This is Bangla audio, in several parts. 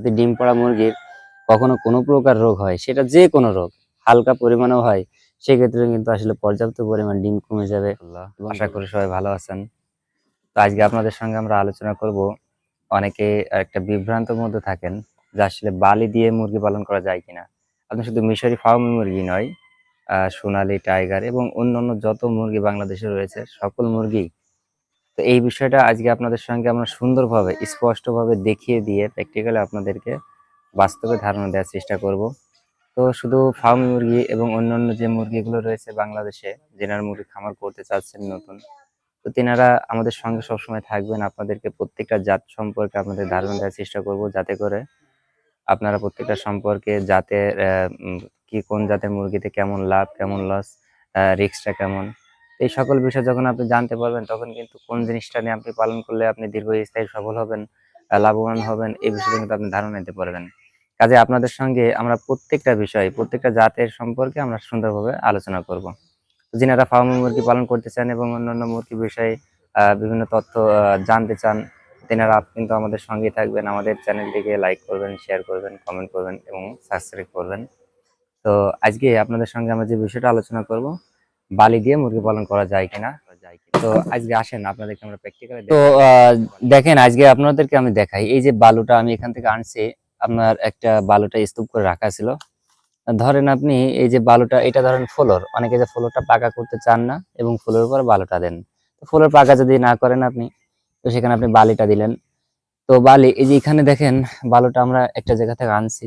যদি ডিম পাড়া মুরগির কখনো কোনো প্রকার রোগ হয় সেটা যে কোনো রোগ হালকা পরিমাণেও হয় সেক্ষেত্রে কিন্তু আসলে পর্যাপ্ত পরিমাণ ডিম কমে যাবে। আশা করি সবাই ভালো আছেন। তো আজকে আপনাদের সঙ্গে আমরা আলোচনা করব অনেকে একটা বিভ্রান্তর মধ্যে থাকেন যে আসলে বালি দিয়ে মুরগি পালন করা যায় কিনা। আপনি শুধু মিশরি ফার্ম মুরগি নয় আহ, সোনালী টাইগার এবং অন্যান্য যত মুরগি বাংলাদেশে রয়েছে সকল মুরগি তো এই বিষয়টা আজকে আপনাদের সঙ্গে আমরা সুন্দরভাবে, স্পষ্টভাবে দেখিয়ে দিয়ে প্র্যাকটিক্যালি আপনাদেরকে বাস্তবে ধারণা দেওয়ার চেষ্টা করব। তো শুধু ফার্ম মুরগি এবং অন্যান্য যে মুরগিগুলো রয়েছে বাংলাদেশে, যেনার মুরগি খামার করতে চাচ্ছেন নতুন, তো তেনারা আমাদের সঙ্গে সবসময় থাকবেন। আপনাদেরকে প্রত্যেকটা জাত সম্পর্কে আপনাদের ধারণা দেওয়ার চেষ্টা করব, যাতে করে আপনারা প্রত্যেকটা সম্পর্কে জাতের কি কোন জাতের মুরগিতে কেমন লাভ, কেমন লস রিস্কটা কেমন। এই সকল বিষয় যখন আপনি জানতে পারবেন, তখন কিন্তু কোন জিনিসটা নিয়ে আপনি পালন করলে আপনি দীর্ঘস্থায়ী, সফল হবেন লাভবান হবেন, এই বিষয়ে কিন্তু আপনি ধারণা নিতে পারবেন। কাজে আপনাদের সঙ্গে আমরা প্রত্যেকটা বিষয়, প্রত্যেকটা জাতের সম্পর্কে আমরা সুন্দরভাবে আলোচনা করব। যিনারা ফার্ম মুরগি পালন করতে চান এবং অন্যান্য মুরগি বিষয়ে বিভিন্ন তথ্য জানতে চান, তেনারা কিন্তু আমাদের সঙ্গে থাকবেন। আমাদের চ্যানেলটিকে লাইক করবেন, শেয়ার করবেন, কমেন্ট করবেন এবং সাবস্ক্রাইব করবেন। তো আজকে আপনাদের সঙ্গে আমরা যে বিষয়টা আলোচনা করব বালি দিয়ে মুরগি পালন করা যায় কিনা? তো আজকে আসেন আপনাদেরকে আমরা প্র্যাকটিক্যালি তো দেখেন আজকে আপনাদেরকে আমি দেখাই। এই যে বালুটা আমি এখান থেকে আনছি আপনার একটা বালুটা স্তূপ করে রাখা ছিল। ধরেন আপনি এই যে বালুটা এটা ধরেন ফ্লোর। অনেকে যে ফ্লোরটা পাকা করতে চান না এবং ফ্লোরের উপর বালুটা দেন। তো ফ্লোর পাকা যদি না করেন আপনি তো সেখানে আপনি বালিটা দিলেন। তো বালি এই যে এখানে দেখেন বালুটা আমরা একটা জায়গা থেকে আনছি।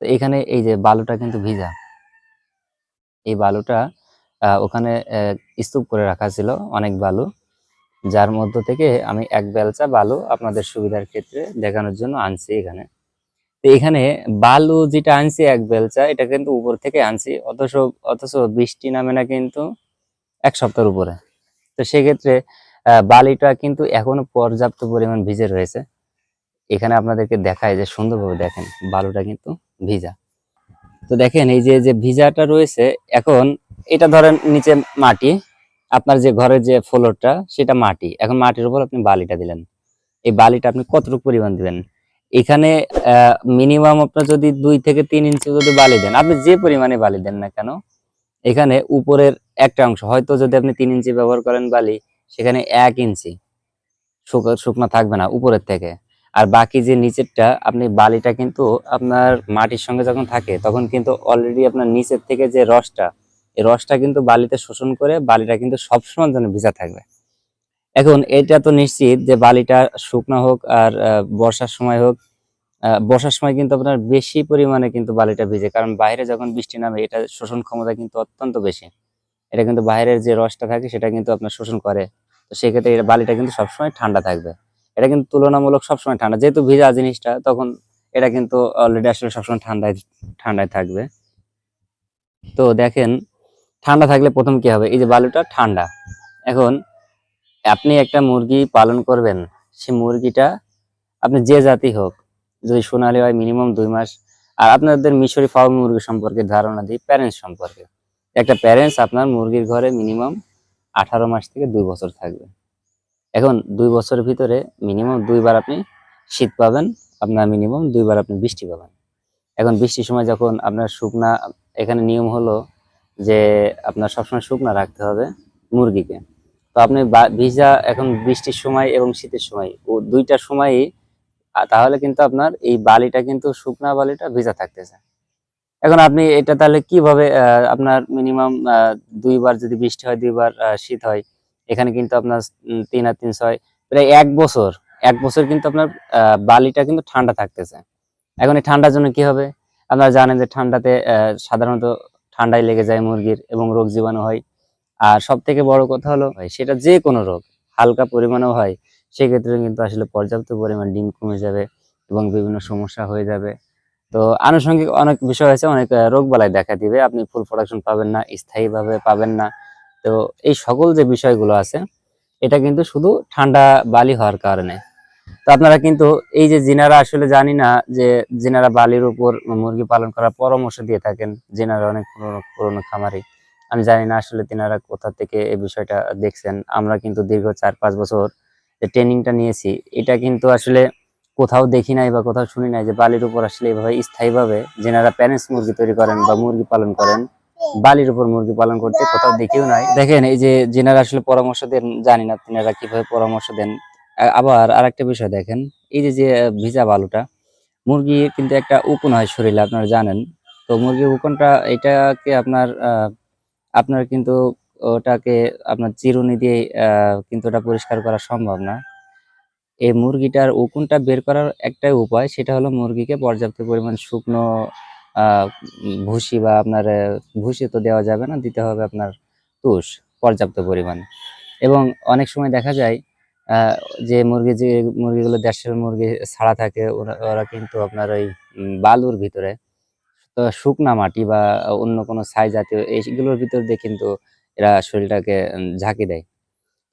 তো এখানে এই যে বালুটা কিন্তু ভিজা। এই বালুটা ওখানে স্তূপ করে রাখা ছিল অনেক বালু, যার মধ্য থেকে আমি এক বেলচা বালু আপনাদের সুবিধার ক্ষেত্রে দেখানোর জন্য আনছি এখানে। তো এখানে বালু যেটা আনছি, এক বেলচা, এটা কিন্তু উপর থেকে আনছি, অথচ অথচ বৃষ্টি নামে না কিন্তু এক সপ্তাহের উপরে। তো সেক্ষেত্রে বালিটা কিন্তু এখনও পর্যাপ্ত পরিমাণ ভিজে রয়েছে। এখানে আপনাদেরকে দেখায় যে সুন্দরভাবে দেখেন, বালুটা কিন্তু ভিজা। তো দেখেন, এই যে যে ভিজাটা রয়েছে, এখন এটা ধরেন নিচে মাটি, আপনার যে ঘরের যে ফ্লোরটা, সেটা মাটি। এখন মাটির উপর আপনি বালিটা দিলেন। এই বালিটা আপনি কতটুকু পরিমাণ দিবেন? এখানে মিনিমাম আপনার যদি দুই থেকে তিন ইঞ্চি যদি বালি দেন, আপনি যে পরিমাণে বালি দেন না কেন, এখানে উপরের একটা অংশ, হয়তো যদি আপনি তিন ইঞ্চি ব্যবহার করেন বালি, সেখানে এক ইঞ্চি শুক- শুকনো থাকবে না উপরের থেকে। আর বাকি যে নিচেরটা, আপনি বালিটা কিন্তু আপনার মাটির সঙ্গে যখন থাকে, তখন কিন্তু অলরেডি আপনার নিচের থেকে যে রসটা এই রসটা কিন্তু বালিতে শোষণ করে বালিটা কিন্তু সবসময় যেন ভিজা থাকবে। এখন এটা তো নিশ্চিত যে বালিটা শুকনো হোক আর বর্ষার সময় হোক বর্ষার সময় কিন্তু আপনার বেশি পরিমাণে কিন্তু বালিটা ভিজে। কারণ বাইরে যখন বৃষ্টি নামে, এটা শোষণ ক্ষমতা কিন্তু অত্যন্ত বেশি। এটা কিন্তু বাইরের যে রসটা থাকে, সেটা কিন্তু আপনার শোষণ করে। তো সেক্ষেত্রে এটা বালিটা কিন্তু সবসময় ঠান্ডা থাকবে। এটা কিন্তু তুলনামূলক সবসময় ঠান্ডা। যেহেতু ভিজা জিনিসটা, তখন এটা কিন্তু অলরেডি আসলে সবসময় ঠান্ডায় ঠান্ডায় থাকবে। তো দেখেন ঠান্ডা থাকলে প্রথম কি হবে? এই যে বালুটা ঠান্ডা। এখন আপনি একটা মুরগি পালন করবেন সে মুরগিটা আপনি যে জাতি হোক, যদি সোনালি হয় মিনিমাম দুই মাস। আর আপনাদের মিশরি ফার্ম মুরগি সম্পর্কে ধারণা দিই প্যারেন্টস সম্পর্কে। একটা প্যারেন্টস আপনার মুরগির ঘরে মিনিমাম আঠারো মাস থেকে দুই বছর থাকবে। এখন দুই বছরের ভিতরে মিনিমাম দুইবার আপনি শীত পাবেন, আপনার মিনিমাম দুইবার আপনি বৃষ্টি পাবেন। এখন বৃষ্টির সময় যখন আপনার শুকনা এখানে নিয়ম হলো যে আপনার সবসময় শুকনা রাখতে হবে মুরগিকে। তো আপনি ভিজা এখন বৃষ্টির সময় এবং শীতের সময়, ও দুইটা সময়ই তাহলে কিন্তু আপনার এই বালিটা কিন্তু শুকনা বালিটা ভিজা থাকতেছে। এখন আপনি এটা তাহলে কীভাবে আপনার মিনিমাম দুইবার যদি বৃষ্টি হয়, দুইবার শীত হয়, এখানে কিন্তু আপনার তিন আর তিন ছয়, প্রায় এক বছর এক বছর কিন্তু আপনার বালিটা কিন্তু ঠান্ডা থাকতেছে। এখন এই ঠান্ডার জন্য কি হবে? আপনারা জানেন যে ঠান্ডাতে সাধারণত ঠান্ডায় লেগে যায় মুরগির এবং রোগ জীবাণু হয়। আর সব থেকে বড় কথা হলো সেটা যে কোনো রোগ, হালকা পরিমাণেও হয়, সেক্ষেত্রে কিন্তু আসলে পর্যাপ্ত পরিমাণ ডিম কমে যাবে এবং বিভিন্ন সমস্যা হয়ে যাবে। তো আনুষঙ্গিক অনেক বিষয় আছে অনেক রোগ বালাই দেখা দিবে। আপনি ফুল প্রোডাকশন পাবেন না, স্থায়ীভাবে পাবেন না। তো এই সকল যে বিষয়গুলো আছে, এটা কিন্তু শুধু ঠান্ডা বালি হওয়ার কারণে। তো আপনারা কিন্তু এই যে জিনারা আসলে জানি না যে জিনারা বালির উপর মুরগি পালন করার পরামর্শ দিয়ে থাকেন, জিনারা অনেক পুরনো পুরনো খামারি। আমি জানি না আসলে তিনারা কোথা থেকে এই বিষয়টা দেখছেন। আমরা কিন্তু দীর্ঘ চার পাঁচ বছর যে ট্রেনিংটা নিয়েছি, এটা কিন্তু আসলে কোথাও দেখি নাই বা কোথাও শুনি নাই যে বালির উপর আসলে এভাবে স্থায়ীভাবে যেনারা প্যারেন্টস মুরগি তৈরি করেন বা মুরগি পালন করেন। বালির উপর মুরগি পালন করতে কোথাও দেখিও নাই। দেখেন এই যে যেনারা আসলে পরামর্শ দেন, জানি না তিনারা কীভাবে পরামর্শ দেন। আবার আরেকটা বিষয় দেখেন, এই যে যে ভিজা বালুটা, মুরগি কিন্তু একটা উকুন হয় শরীরে, আপনারা জানেন। তো মুরগির উকুনটা, এটাকে আপনার আপনার কিন্তু ওটাকে আপনার চিরুনি দিয়ে কিন্তু ওটা পরিষ্কার করা সম্ভব না। এই মুরগিটার উকুনটা বের করার একটাই উপায়, সেটা হলো মুরগিকে পর্যাপ্ত পরিমাণ শুকনো ভুসি বা আপনার ভুসি তো দেওয়া যাবে না, দিতে হবে আপনার তুষ, পর্যাপ্ত পরিমাণ। এবং অনেক সময় দেখা যায় যে মুরগি যে মুরগিগুলো দেশের মুরগি ছাড়া থাকে, ওরা ওরা কিন্তু আপনার ওই বালুর ভিতরে। শুকনা মাটি বা অন্য কোনো ছাই জাতীয় এইগুলোর ভিতর দিয়ে কিন্তু এরা শরীরটাকে ঝাঁকি দেয়।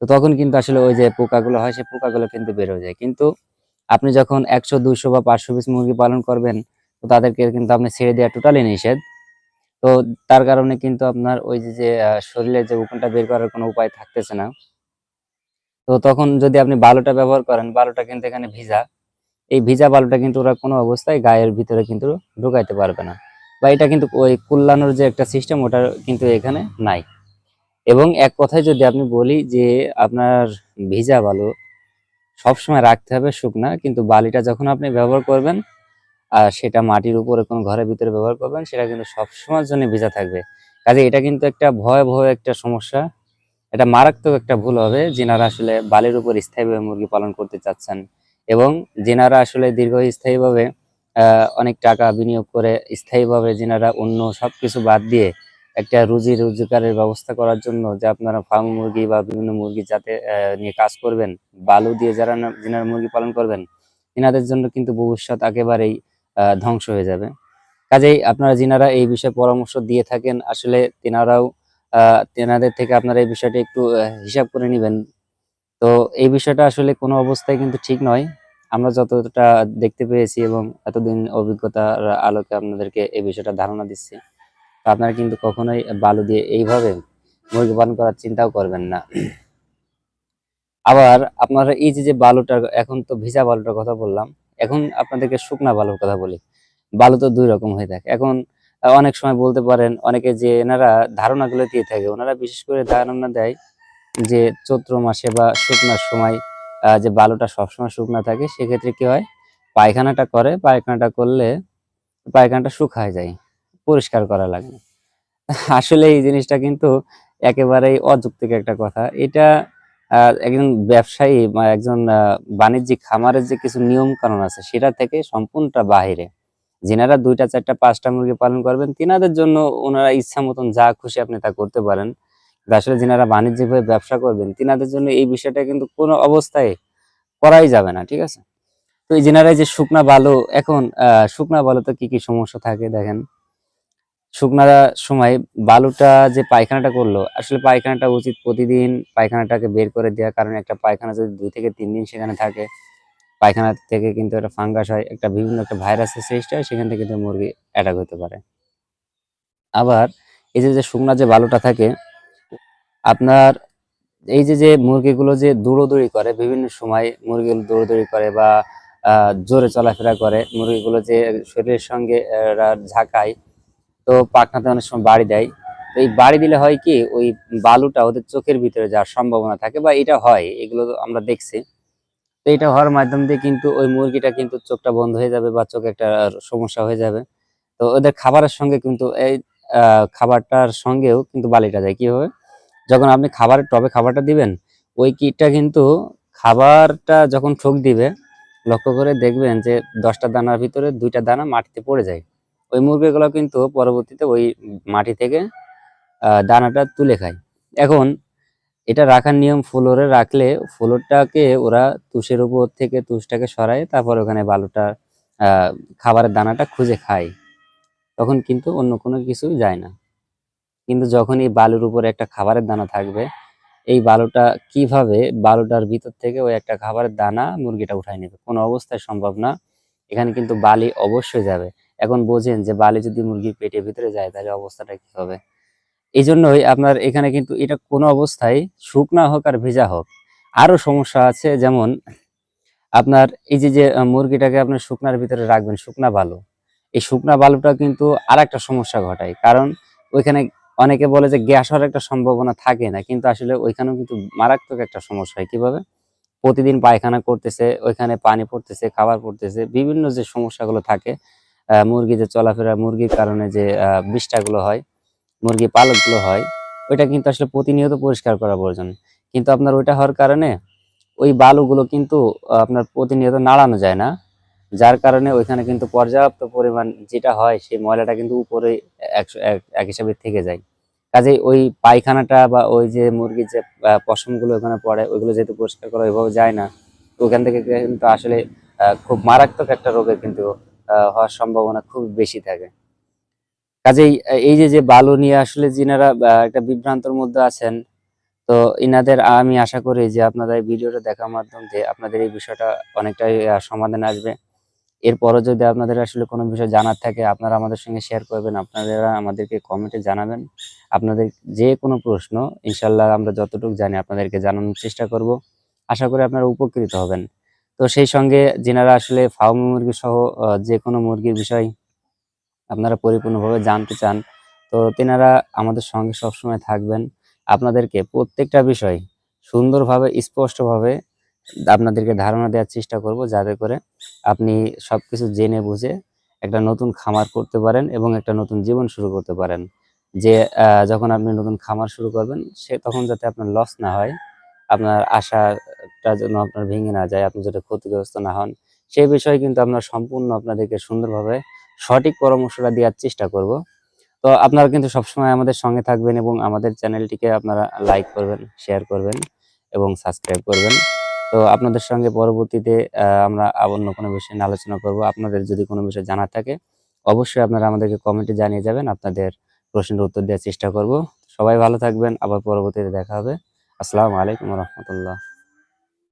তো তখন কিন্তু আসলে ওই যে পোকাগুলো হয়, সেই পোকাগুলো কিন্তু বের হয়ে যায়। কিন্তু আপনি যখন একশো, দুইশো বা পাঁচশো পিস মুরগি পালন করবেন, তো তাদেরকে কিন্তু আপনি ছেড়ে দেওয়া টোটালি নিষেধ। তো তার কারণে কিন্তু আপনার ওই যে শরীরের যে উকুনটা বের করার কোনো উপায় থাকতেছে না। তো তখন যদি আপনি বালুটা ব্যবহার করেন, বালুটা কিন্তু এখানে ভিজা। এই ভিজা বালুটা কিন্তু ওরা কোনো অবস্থায় গায়ের ভিতরে কিন্তু ঢুকাইতে পারবে না। বা এটা কিন্তু ওই কুল্লানোর যে একটা সিস্টেম ওটা কিন্তু এখানে নাই। এবং এক কথায় যদি আপনি বলি যে আপনার ভিজা বালু সবসময় রাখতে হবে শুকনা, কিন্তু বালিটা যখন আপনি ব্যবহার করবেন আর সেটা মাটির উপরে কোনো ঘরের ভিতরে ব্যবহার করবেন, সেটা কিন্তু সবসময়ের জন্য ভিজা থাকবে। কাজে এটা কিন্তু একটা ভয়াবহ একটা সমস্যা এটা মারাত্মক একটা ভুল হবে। যেনারা আসলে বালির উপর স্থায়ীভাবে মুরগি পালন করতে চাচ্ছেন এবং যেনারা আসলে দীর্ঘস্থায়ীভাবে অনেক টাকা বিনিয়োগ করে স্থায়ীভাবে যেনারা অন্য সবকিছু বাদ দিয়ে একটা রুজি রোজগারের ব্যবস্থা করার জন্য যে আপনারা ফার্ম মুরগি বা বিভিন্ন মুরগি যাতে নিয়ে কাজ করবেন, বালু দিয়ে যারা যেনারা মুরগি পালন করবেন, এনাদের জন্য কিন্তু ভবিষ্যৎ একেবারেই ধ্বংস হয়ে যাবে। কাজেই আপনারা যিনারা এই বিষয়ে পরামর্শ দিয়ে থাকেন, আসলে তেনারাও তেনাদের থেকে আপনারা এই বিষয়টা একটু হিসাব করে নেবেন। তো এই বিষয়টা আসলে কোনো অবস্থায় কিন্তু ঠিক নয়। আমরা যতটা দেখতে পেয়েছি এবং এতদিন অভিজ্ঞতার আলোকে আপনাদেরকে এই বিষয়টা ধারণা দিচ্ছি। আপনারা কিন্তু কখনোই বালু দিয়ে এইভাবে মুরগি পালন করার চিন্তাও করবেন না। আবার আপনারা এই যে বালুটা এখন তো ভিজা বালুটার কথা বললাম, এখন আপনাদেরকে শুকনা বালুর কথা বলি। বালু তো দুই রকম হয়ে থাকে। এখন অনেক সময় বলতে পারেন, অনেকে যে এনারা ধারণাগুলো দিয়ে থাকে, ওনারা বিশেষ করে ধারণা দেয় যে চৈত্র মাসে বা শুকনার সময় যে বালুটা সবসময় শুকনা থাকে, সেক্ষেত্রে কি হয়? পায়খানাটা করে, পায়খানাটা করলে পায়খানাটা শুকায় যায়, পরিষ্কার করা লাগে আসলে এই জিনিসটা কিন্তু একেবারেই অযৌক্তিক একটা কথা। এটা একজন ব্যবসায়ী বা একজন বাণিজ্যিক খামারের যে কিছু নিয়ম কানুন আছে, সেটা থেকে সম্পূর্ণটা বাহিরে। যেনারা দুইটা, চারটা, পাঁচটা মুরগি পালন করবেন, তিনাদের জন্য ওনারা ইচ্ছা মতন যা খুশি আপনি তা করতে পারেন। আসলে যেনারা বাণিজ্যিকভাবে ব্যবসা করবেন, তিনাদের জন্য এই বিষয়টা কিন্তু কোনো অবস্থায় করাই যাবে না, ঠিক আছে? তো এই যেনারা যে শুকনা বালু, এখন শুকনা বালুতে কি কি সমস্যা থাকে দেখেন? শুকনা সময় বালুটা যে পায়খানাটা করল, আসলে পায়খানাটা উচিত প্রতিদিন পায়খানাটাকে বের করে দেওয়া কারণ একটা পায়খানা যদি দুই থেকে তিন দিন সেখানে থাকে পায়খানা থেকে কিন্তু একটা ফাঙ্গাস হয়, একটা বিভিন্ন একটা ভাইরাসের সৃষ্টি হয়, সেখান থেকে কিন্তু মুরগি অ্যাটাক হতে পারে। আবার এই যে যে শুকনা যে বালুটা থাকে, আপনার এই যে যে মুরগিগুলো যে দৌড়োদৌড়ি করে, বিভিন্ন সময় মুরগিগুলো দৌড়োদৌড়ি করে বা জোরে চলাফেরা করে, মুরগিগুলো যে শরীরের সঙ্গে ঝাঁকায়, তো পাখনাতে অনেক সময় বাড়ি দেয়। তো এই বাড়ি দিলে হয় কি, ওই বালুটা ওদের চোখের ভিতরে যাওয়ার সম্ভাবনা থাকে বা এটা হয়, এগুলো আমরা দেখছি। তো এটা হওয়ার মাধ্যম দিয়ে কিন্তু ওই মুরগিটা কিন্তু চোখটা বন্ধ হয়ে যাবে বা চোখে একটা সমস্যা হয়ে যাবে। তো ওদের খাবারের সঙ্গে কিন্তু এই খাবারটার সঙ্গেও কিন্তু বালিটা যায়। কীভাবে? যখন আপনি খাবারের টবে খাবারটা দিবেন, ওই কিটটা কিন্তু খাবারটা যখন ঠোক দিবে, লক্ষ্য করে দেখবেন যে দশটা দানার ভিতরে দুইটা দানা মাটিতে পড়ে যায়। ওই মুরগিগুলো কিন্তু পরবর্তীতে ওই মাটি থেকে দানাটা তুলে খায়। এখন এটা রাখার নিয়ম ফ্লোরে রাখলে ফ্লোরটাকে ওরা তুষের উপর থেকে তুষটাকে সরায়, তারপর ওখানে বালুটা খাবারের দানাটা খুঁজে খায়। তখন কিন্তু অন্য কোনো কিছু যায় না। কিন্তু যখন এই বালুর উপরে একটা খাবারের দানা থাকবে, এই বালুটা কীভাবে বালুটার ভিতর থেকে ওই একটা খাবারের দানা মুরগিটা উঠায় নেবে? কোনো অবস্থায় সম্ভব না। এখানে কিন্তু বালি অবশ্যই যাবে। এখন বোঝেন যে বালি যদি মুরগির পেটের ভিতরে যায়, তাহলে অবস্থাটা কি হবে? এই জন্যই আপনার এখানে কিন্তু এটা কোনো অবস্থায় শুকনা হোক আর ভেজা হোক। আরও সমস্যা আছে যেমন আপনার এই যে যে মুরগিটাকে আপনার শুকনার ভিতরে রাখবেন শুকনা বালু। এই শুকনা বালুটা কিন্তু আর একটা সমস্যা ঘটায়। কারণ ওইখানে অনেকে বলে যে গ্যাস হওয়ার একটা সম্ভাবনা থাকে না কিন্তু আসলে ওইখানেও কিন্তু মারাত্মক একটা সমস্যা হয়। কীভাবে? প্রতিদিন পায়খানা করতেছে ওইখানে পানি পড়তেছে খাবার পড়তেছে বিভিন্ন যে সমস্যাগুলো থাকে আহ, মুরগি যে চলাফেরা মুরগির কারণে যে আহ, বিষ্ঠাগুলো হয় মুরগি পালকগুলো হয়, ওইটা কিন্তু আসলে প্রতিনিয়ত পরিষ্কার করা প্রয়োজন। কিন্তু আপনার ওইটা হওয়ার কারণে ওই বালুগুলো কিন্তু আপনার প্রতিনিয়ত নাড়ানো যায় না। যার কারণে ওইখানে কিন্তু পর্যাপ্ত পরিমাণ যেটা হয়, সেই ময়লাটা কিন্তু উপরে এক হিসাবে থেকে যায়। কাজেই ওই পায়খানাটা বা ওই যে মুরগির যে পশমগুলো ওখানে পড়ে, ওইগুলো যেহেতু পরিষ্কার করা ওইভাবে যায় না ওখান থেকে কিন্তু আসলে খুব মারাত্মক একটা রোগের কিন্তু হওয়ার সম্ভাবনা খুব বেশি থাকে। কাজেই এই যে যে বালু নিয়ে আসলে যিনারা একটা বিভ্রান্তর মধ্যে আছেন, তো ইনাদের আমি আশা করি যে আপনাদের ভিডিওটা দেখার মাধ্যম দিয়ে আপনাদের এই বিষয়টা অনেকটাই সমাধান আসবে। এরপরও যদি আপনাদের আসলে কোনো বিষয় জানার থাকে, আপনারা আমাদের সঙ্গে শেয়ার করবেন, আপনারা আমাদেরকে কমেন্টে জানাবেন। আপনাদের যে কোনো প্রশ্ন ইনশাল্লাহ আমরা যতটুকু জানি আপনাদেরকে জানানোর চেষ্টা করব। আশা করি আপনারা উপকৃত হবেন। তো সেই সঙ্গে যিনারা আসলে ফার্ম মুরগি সহ যে কোনো মুরগির বিষয় আপনারা পরিপূর্ণভাবে জানতে চান, তো তেনারা আমাদের সঙ্গে সবসময় থাকবেন। আপনাদেরকে প্রত্যেকটা বিষয় সুন্দরভাবে, স্পষ্টভাবে আপনাদেরকে ধারণা দেওয়ার চেষ্টা করব যাতে করে আপনি সব কিছু জেনে বুঝে একটা নতুন খামার করতে পারেন এবং একটা নতুন জীবন শুরু করতে পারেন। যে যখন আপনি নতুন খামার শুরু করবেন, সে তখন যাতে আপনার লস না হয়, আপনার আশাটা যেন আপনার ভেঙে না যায়, আপনি যাতে ক্ষতিগ্রস্ত না হন সেই বিষয়ে কিন্তু আমরা সম্পূর্ণ আপনাদেরকে সুন্দরভাবে সঠিক পরামর্শটা দেওয়ার চেষ্টা করব। তো আপনারা কিন্তু সবসময় আমাদের সঙ্গে থাকবেন এবং আমাদের চ্যানেলটিকে আপনারা লাইক করবেন শেয়ার করবেন এবং সাবস্ক্রাইব করবেন। তো আপনাদের সঙ্গে পরবর্তীতে আমরা অন্য কোনো বিষয় নিয়ে আলোচনা করব। আপনাদের যদি কোনো বিষয় জানার থাকে, অবশ্যই আপনারা আমাদেরকে কমেন্টে জানিয়ে যাবেন। আপনাদের প্রশ্নের উত্তর দেওয়ার চেষ্টা করব। সবাই ভালো থাকবেন। আবার পরবর্তীতে দেখা হবে। আসসালামু আলাইকুম রহমতুল্লাহ।